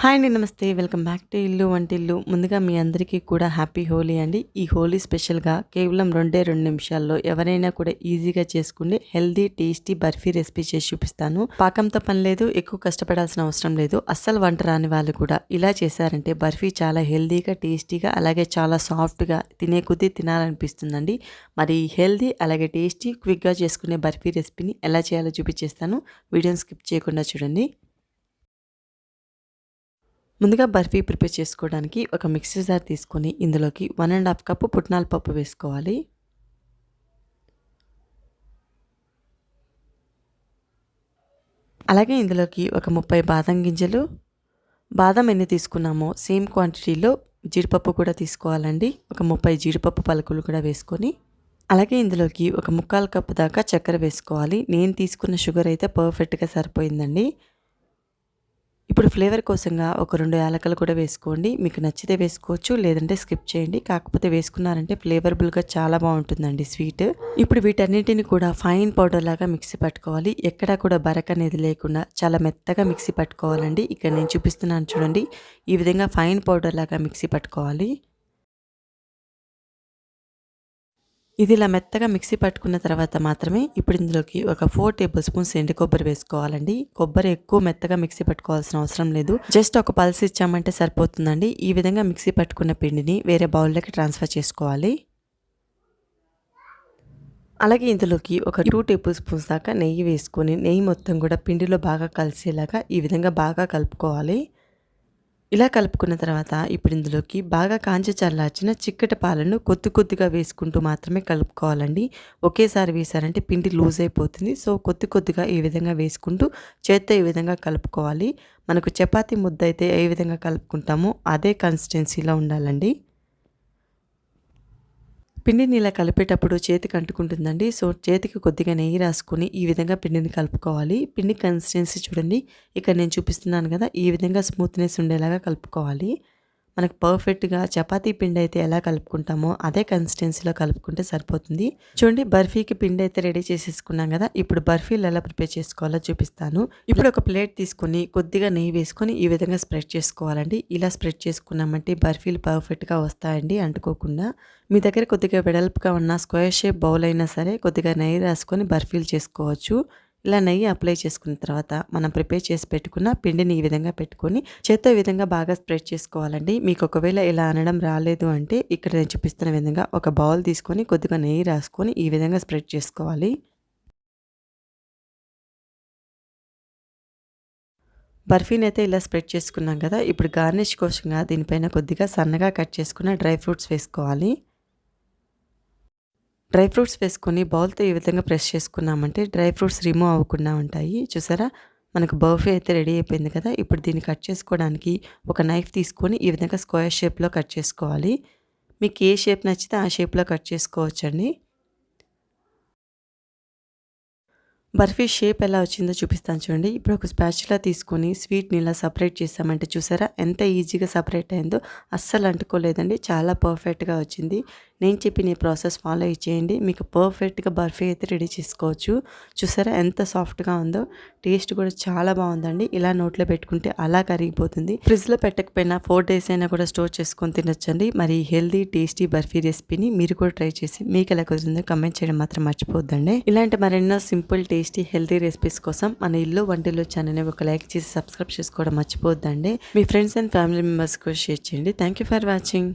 Hi అండి నమస్తే. Welcome back to ఇల్లు వంటిల్లు ముందుగా మీ అందరికీ కూడా హ్యాపీ హోలీ అండి. ఈ హోలీ స్పెషల్గా కేవలం రెండే రెండు నిమిషాల్లో ఎవరైనా కూడా ఈజీగా చేసుకునే హెల్దీ టేస్టీ బర్ఫీ రెసిపీ చేసి చూపిస్తాను. పాకంతో పని లేదు ఎక్కువ కష్టపడాల్సిన అవసరం లేదు. అస్సలు వంట రాని వాళ్ళు కూడా ఇలా చేశారంటే బర్ఫీ చాలా హెల్దీగా టేస్టీగా అలాగే చాలా సాఫ్ట్గా తినే కొద్దీ తినాలనిపిస్తుందండి. మరి హెల్దీ అలాగే టేస్టీ క్విక్గా చేసుకునే బర్ఫీ రెసిపీని ఎలా చేయాలో చూపించేస్తాను. వీడియోని స్కిప్ చేయకుండా చూడండి. ముందుగా బర్ఫీ ప్రిపేర్ చేసుకోవడానికి ఒక మిక్సీ జార్ తీసుకొని ఇందులోకి వన్ అండ్ హాఫ్ కప్పు పుట్నాల పప్పు వేసుకోవాలి. అలాగే ఇందులోకి ఒక ముప్పై బాదం గింజలు బాదం ఎన్ని తీసుకున్నామో సేమ్ క్వాంటిటీలో జీడిపప్పు కూడా తీసుకోవాలండి. ఒక ముప్పై జీడిపప్పు పలుకులు కూడా వేసుకొని అలాగే ఇందులోకి ఒక ముక్కాలు కప్పు దాకా చక్కెర వేసుకోవాలి. నేను తీసుకున్న షుగర్ అయితే పర్ఫెక్ట్గా సరిపోయిందండి. ఇప్పుడు ఫ్లేవర్ కోసంగా ఒక రెండు యాలకలు కూడా వేసుకోండి. మీకు నచ్చితే వేసుకోవచ్చు లేదంటే స్కిప్ చేయండి. కాకపోతే వేసుకున్నారంటే ఫ్లేవరబుల్గా చాలా బాగుంటుందండి స్వీట్. ఇప్పుడు వీటన్నిటిని కూడా ఫైన్ పౌడర్ లాగా మిక్సీ పట్టుకోవాలి. ఎక్కడా కూడా బరక అనేది లేకుండా చాలా మెత్తగా మిక్సీ పట్టుకోవాలండి. ఇక్కడ నేను చూపిస్తున్నాను చూడండి. ఈ విధంగా ఫైన్ పౌడర్ లాగా మిక్సీ పట్టుకోవాలి. ఇది ఇలా మెత్తగా మిక్సీ పట్టుకున్న తర్వాత మాత్రమే ఇప్పుడు ఇందులోకి ఒక ఫోర్ టేబుల్ స్పూన్స్ ఎండు కొబ్బరి వేసుకోవాలండి. కొబ్బరి ఎక్కువ మెత్తగా మిక్సీ పట్టుకోవాల్సిన అవసరం లేదు. జస్ట్ ఒక పల్స్ ఇచ్చామంటే సరిపోతుందండి. ఈ విధంగా మిక్సీ పట్టుకున్న పిండిని వేరే బౌల్లోకి ట్రాన్స్ఫర్ చేసుకోవాలి. అలాగే ఇందులోకి ఒక టూ టేబుల్ స్పూన్స్ దాకా నెయ్యి వేసుకొని నెయ్యి మొత్తం కూడా పిండిలో బాగా కలిసేలాగా ఈ విధంగా బాగా కలుపుకోవాలి. ఇలా కలుపుకున్న తర్వాత ఇప్పుడు ఇందులోకి బాగా కాంచి చల్లార్చిన చిక్కటి పాలను కొద్ది కొద్దిగా వేసుకుంటూ మాత్రమే కలుపుకోవాలండి. ఒకేసారి వేసారంటే పిండి లూజ్ అయిపోతుంది. సో కొద్ది కొద్దిగా ఈ విధంగా వేసుకుంటూ చేత్తో ఈ విధంగా కలుపుకోవాలి. మనకు చపాతీ ముద్ద అయితే ఏ విధంగా కలుపుకుంటామో అదే కన్సిస్టెన్సీలో ఉండాలండి. పిండిని ఇలా కలిపేటప్పుడు చేతికి అంటుకుంటుందండి. సో చేతికి కొద్దిగా నెయ్యి రాసుకొని ఈ విధంగా పిండిని కలుపుకోవాలి. పిండి కన్సిస్టెన్సీ చూడండి. ఇక్కడ నేను చూపిస్తున్నాను కదా ఈ విధంగా స్మూత్నెస్ ఉండేలాగా కలుపుకోవాలి. మనకు పర్ఫెక్ట్గా చపాతీ పిండి అయితే ఎలా కలుపుకుంటామో అదే కన్సిస్టెన్సీలో కలుపుకుంటే సరిపోతుంది. చూడండి బర్ఫీకి పిండి అయితే రెడీ చేసేసుకున్నాం కదా ఇప్పుడు బర్ఫీలు ఎలా ప్రిపేర్ చేసుకోవాలో చూపిస్తాను. ఇప్పుడు ఒక ప్లేట్ తీసుకొని కొద్దిగా నెయ్యి వేసుకొని ఈ విధంగా స్ప్రెడ్ చేసుకోవాలండి. ఇలా స్ప్రెడ్ చేసుకున్నామంటే బర్ఫీలు పర్ఫెక్ట్గా వస్తాయండి అంటుకోకుండా. మీ దగ్గర కొద్దిగా వెడల్పుగా ఉన్న స్క్వేర్ షేప్ బౌల్ అయినా సరే కొద్దిగా నెయ్యి రాసుకొని బర్ఫీలు చేసుకోవచ్చు. ఇలా నెయ్యి అప్లై చేసుకున్న తర్వాత మనం ప్రిపేర్ చేసి పెట్టుకున్న పిండిని ఈ విధంగా పెట్టుకొని చేత్తో ఈ విధంగా బాగా స్ప్రెడ్ చేసుకోవాలండి. మీకు ఒకవేళ ఇలా అనడం రాలేదు అంటే ఇక్కడ నేను చూపిస్తున్న విధంగా ఒక బౌల్ తీసుకొని కొద్దిగా నెయ్యి రాసుకొని ఈ విధంగా స్ప్రెడ్ చేసుకోవాలి. బర్ఫీని అయితే ఇలా స్ప్రెడ్ చేసుకున్నాం కదా ఇప్పుడు గార్నిష్ కోసంగా దీనిపైన కొద్దిగా సన్నగా కట్ చేసుకున్న డ్రై ఫ్రూట్స్ వేసుకోవాలి. డ్రై ఫ్రూట్స్ వేసుకొని బౌల్తో ఈ విధంగా ప్రెస్ చేసుకున్నామంటే డ్రై ఫ్రూట్స్ రిమూవ్ అవ్వకుండా ఉంటాయి. చూసారా? మనకు బర్ఫీ అయితే రెడీ అయిపోయింది కదా? ఇప్పుడు దీన్ని కట్ చేసుకోవడానికి ఒక నైఫ్ తీసుకొని ఈ విధంగా స్క్వేర్ షేప్లో కట్ చేసుకోవాలి. మీకు ఏ షేప్ నచ్చితే ఆ షేప్లో కట్ చేసుకోవచ్చండి. బర్ఫీ షేప్ ఎలా వచ్చిందో చూపిస్తాను చూడండి. ఇప్పుడు ఒక స్పాచులా తీసుకొని స్వీట్ని ఇలా సపరేట్ చేసామంటే చూసారా? ఎంత ఈజీగా సపరేట్ అయిందో అస్సలు అంటుకోలేదండి. చాలా పర్ఫెక్ట్గా వచ్చింది. నేను చెప్పిన ఈ ప్రాసెస్ ఫాలో చేయండి. మీకు పర్ఫెక్ట్గా బర్ఫీ అయితే రెడీ చేసుకోవచ్చు. చూసారా ఎంత సాఫ్ట్గా ఉందో? టేస్ట్ కూడా చాలా బాగుందండి. ఇలా నోట్లో పెట్టుకుంటే అలా కరిగిపోతుంది. ఫ్రిడ్జ్లో పెట్టకపోయినా ఫోర్ డేస్ అయినా కూడా స్టోర్ చేసుకొని తినొచ్చండి. మరి హెల్దీ టేస్టీ బర్ఫీ రెసిపీని మీరు కూడా ట్రై చేసి మీకు ఎలా కుదిరిందో కమెంట్ చేయడం మాత్రం మర్చిపోద్దండి ఇలాంటి మరెన్నో సింపుల్ టేస్టీ హెల్దీ రెసిపీస్ కోసం మన ఇల్లు వంటిల్లు ఛానల్ని ఒక లైక్ చేసి సబ్స్క్రైబ్ చేసుకోవడం మర్చిపోద్దండి మీ ఫ్రెండ్స్ అండ్ ఫ్యామిలీ మెంబర్స్ కూడా షేర్ చేయండి. Thank you for watching.